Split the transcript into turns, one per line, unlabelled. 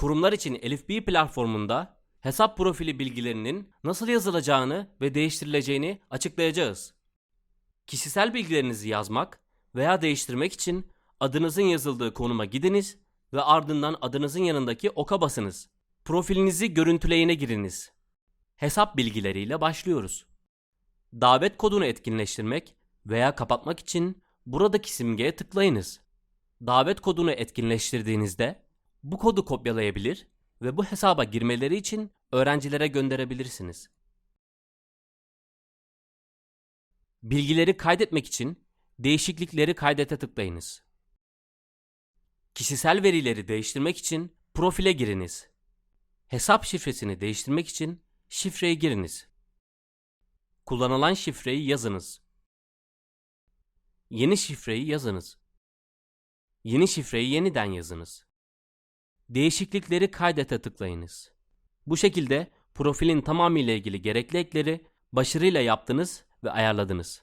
Kurumlar için Elif B platformunda hesap profili bilgilerinin nasıl yazılacağını ve değiştirileceğini açıklayacağız. Kişisel bilgilerinizi yazmak veya değiştirmek için adınızın yazıldığı konuma gidiniz ve ardından adınızın yanındaki oka basınız. Profilinizi görüntüleyene giriniz. Hesap bilgileriyle başlıyoruz. Davet kodunu etkinleştirmek veya kapatmak için buradaki simgeye tıklayınız. Davet kodunu etkinleştirdiğinizde bu kodu kopyalayabilir ve bu hesaba girmeleri için öğrencilere gönderebilirsiniz. Bilgileri kaydetmek için değişiklikleri kaydete tıklayınız. Kişisel verileri değiştirmek için profile giriniz. Hesap şifresini değiştirmek için şifreyi giriniz. Kullanılan şifreyi yazınız. Yeni şifreyi yazınız. Yeni şifreyi yeniden yazınız. Değişiklikleri kaydete tıklayınız. Bu şekilde profilin tamamıyla ilgili gerekli ekleri başarıyla yaptınız ve ayarladınız.